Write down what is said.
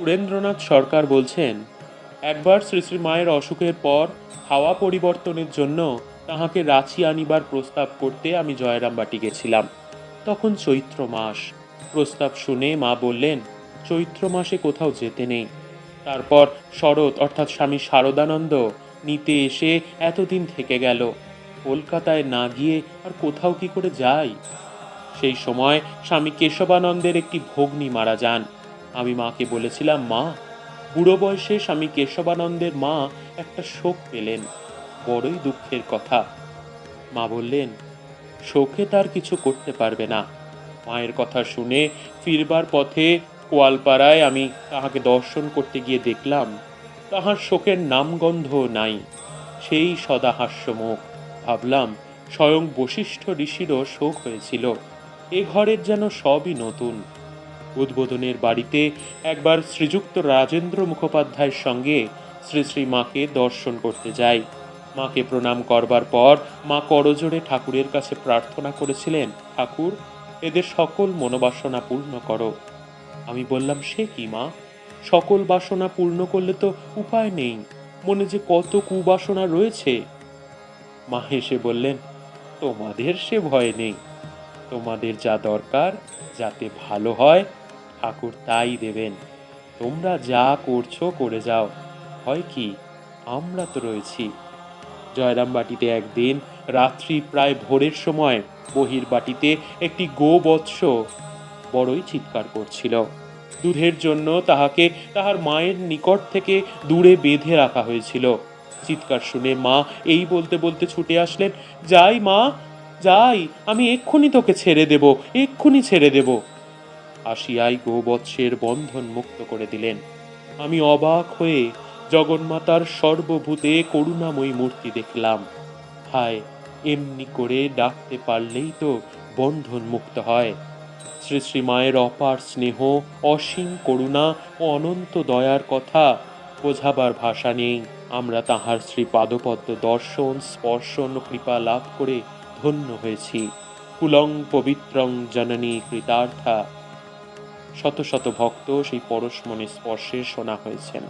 সুরেন্দ্রনাথ সরকার বলছেন, একবার শ্রী শ্রী মায়ের অসুখের পর হাওয়া পরিবর্তনের জন্য তাহাকে রাঁচি আনিবার প্রস্তাব করতে আমি জয়রামবাটি গেছিলাম। তখন চৈত্র মাস। প্রস্তাব শুনে মা বললেন, চৈত্র মাসে কোথাও যেতে নেই। তারপর শরৎ অর্থাৎ স্বামী শারদানন্দ নিতে এসে এতদিন থেকে গেল। কলকাতায় না গিয়ে আর কোথাও কি করে যাই সেই সময় স্বামী কেশবানন্দের একটি ভগ্নী মারা যান। আমি মাকে বলেছিলাম, মা, বুড়ো বয়সে স্বামী কেশবানন্দের মা একটা শোক পেলেন। বড়ই দুঃখের কথা। মা বললেন, শোকে তার কিছু করতে পারবে না। মায়ের কথা শুনে ফিরবার পথে কোয়ালপাড়ায় আমি তাহাকে দর্শন করতে গিয়ে দেখলাম, তাহার শোকের নামগন্ধ নাই। সেই সদা হাস্যমুখ ভাবলাম, স্বয়ং বশিষ্ঠ ঋষিরও শোক হয়েছিল। এ ঘরের যেন সবই নতুন। উদ্বোধনের বাড়িতে একবার শ্রীযুক্ত রাজেন্দ্র মুখোপাধ্যায়ের সঙ্গে শ্রী শ্রী মাকে দর্শন করতে যাই। মাকে প্রণাম করবার পর মা করজোড়ে ঠাকুরের কাছে প্রার্থনা করেছিলেন, ঠাকুর, এদের সকল মনোবাসনা পূর্ণ করো। আমি বললাম, সে কি মা? সকল বাসনা পূর্ণ করলে তো উপায় নেই। মনে যে কত কুবাসনা রয়েছে। মা হেসে বললেন, তোমাদের সে ভয় নেই। তোমাদের যা দরকার, যাতে ভালো হয় ঠাকুর তাই দেবেন। তোমরা যা করছ করে যাও। হয় কি, আমরা তো রয়েছি। জয়রামবাটিতে একদিন রাত্রি প্রায় ভোরের সময় বহির বাটিতে একটি গো বৎস বড়ই চিৎকার করছিল। দুধের জন্য তাহাকে তাহার মায়ের নিকট থেকে দূরে বেঁধে রাখা হয়েছিল। চিৎকার শুনে মা এই বলতে বলতে ছুটে আসলেন, যাই মা, যাই, আমি এক্ষুনি তোকে ছেড়ে দেব, এক্ষুনি ছেড়ে দেব। আসিয়াই গোবৎসের বন্ধন মুক্ত করে দিলেন। আমি অবাক হয়ে জগন্মাতার সর্বভূতে করুণাময়ী মূর্তি দেখলাম। হায়, এমনি করে ডাকতে পারলেই তো বন্ধন মুক্ত হয়। শ্রী শ্রী মায়ের অপার স্নেহ, অসীম করুণা ও অনন্ত দয়ার কথা বোঝাবার ভাষা নেই। আমরা তাহার শ্রী পাদপদ্ম দর্শন, স্পর্শন কৃপা লাভ করে ধন্য হয়েছি। কুলং পবিত্রং জননী কৃতার্থা। শত শত ভক্ত সেই পরশমণি স্পর্শে শোনা হয়েছেন।